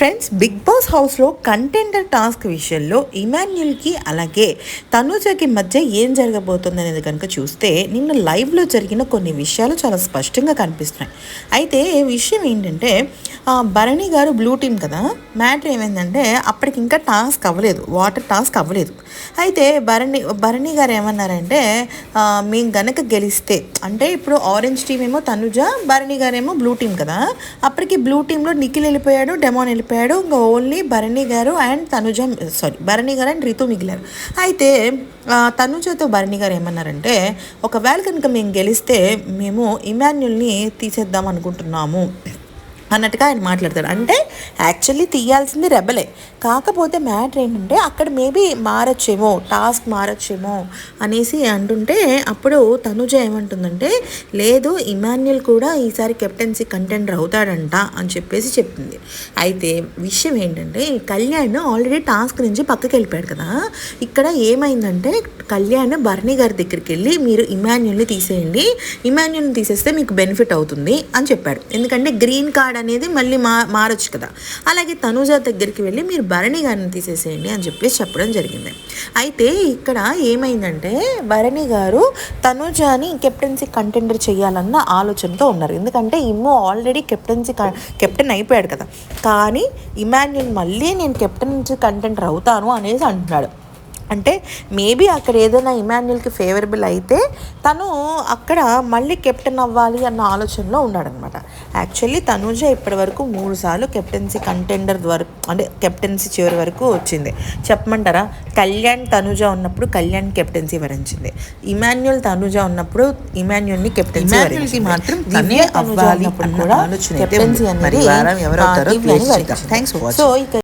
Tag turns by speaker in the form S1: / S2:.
S1: Friends Bigg Boss హౌస్లో contender task విషయంలో ఇమాన్యుల్కి అలాగే తనుజకి మధ్య ఏం జరగబోతుంది అనేది కనుక చూస్తే నిన్న లైవ్లో జరిగిన కొన్ని విషయాలు చాలా స్పష్టంగా కనిపిస్తున్నాయి. అయితే విషయం ఏంటంటే భరణి గారు బ్లూ టీమ్ కదా మ్యాటర్ ఏమైందంటే అప్పటికి ఇంకా టాస్క్ అవ్వలేదు వాటర్ టాస్క్ అవ్వలేదు. అయితే భరణి భరణి గారు ఏమన్నారంటే మేము గనక గెలిస్తే అంటే ఇప్పుడు ఆరెంజ్ టీం ఏమో తనుజ భరణి గారేమో బ్లూ టీం కదా అప్పటికి బ్లూ టీంలో నిఖిల్ వెళ్ళిపోయాడు డెమోన్ వెళ్ళిపోయాడు. ఇంకా only Bharani garu and Tanuja sorry Bharani garu and Ritu మిగిలారు. అయితే తనుజతో భరణి గారు ఏమన్నారంటే ఒకవేళ కనుక మేము గెలిస్తే మేము ఇమాన్యుల్ని తీసేద్దాం అనుకుంటున్నాము. అన్నట్టుగా ఆయన మాట్లాడతాడు. అంటే యాక్చువల్లీ తీయాల్సింది రెబలే కాకపోతే మ్యాటర్ ఏంటంటే అక్కడ మేబీ మారచ్చేమో టాస్క్ మారచ్చేమో అనేసి అంటుంటే అప్పుడు తనుజ ఏమంటుందంటే లేదు ఇమాన్యుల్ కూడా ఈసారి కెప్టెన్సీ కంటెండర్ అవుతాడంట అని చెప్పేసి చెప్పింది అయితే విషయం ఏంటంటే కళ్యాణ్ ఆల్రెడీ టాస్క్ నుంచి పక్కకి వెళ్ళిపోయాడు కదా. ఇక్కడ ఏమైందంటే కళ్యాణ్ బర్నీ గారి దగ్గరికి వెళ్ళి మీరు ఇమాన్యుల్ని తీసేయండి. ఇమాన్యుల్ని తీసేస్తే మీకు బెనిఫిట్ అవుతుంది అని చెప్పాడు. ఎందుకంటే గ్రీన్ కార్డ్ అనేది మళ్ళీ మా మారొచ్చు కదా. అలాగే తనూజ దగ్గరికి వెళ్ళి మీరు భరణి గారిని తీసేసేయండి అని చెప్పేసి చెప్పడం జరిగింది. అయితే ఇక్కడ ఏమైందంటే భరణి గారు తనూజాని కెప్టెన్సీ కంటెండర్ చేయాలన్న ఆలోచనతో ఉన్నారు. ఎందుకంటే ఇమ్మో ఆల్రెడీ కెప్టెన్సీ కెప్టెన్ అయిపోయాడు కదా. కానీ ఇమాన్యుల్ మళ్ళీ నేను కెప్టెన్సీ కంటెండర్ అవుతాను అనేసి అంటున్నాడు. అంటే మేబీ అక్కడ ఏదైనా ఇమాన్యుల్కి ఫేవరబుల్ అయితే తను అక్కడ మళ్ళీ కెప్టెన్ అవ్వాలి అన్న ఆలోచనలో ఉన్నాడనమాట. యాక్చువల్లీ తనూజ ఇప్పటి వరకు మూడు సార్లు కెప్టెన్సీ కంటెండర్ వరకు అంటే కెప్టెన్సీ చివరి వరకు వచ్చింది. చెప్పమంటారా? కళ్యాణ్ తనుజ ఉన్నప్పుడు కళ్యాణ్ కెప్టెన్సీ వరించింది. ఇమాన్యుల్ తనుజ ఉన్నప్పుడు ఇమాన్యుల్ని కెప్టెన్సీ
S2: మాత్రం తనే అవ్వాలి
S1: కూడా కెప్టెన్సీ అనేది. సో ఇక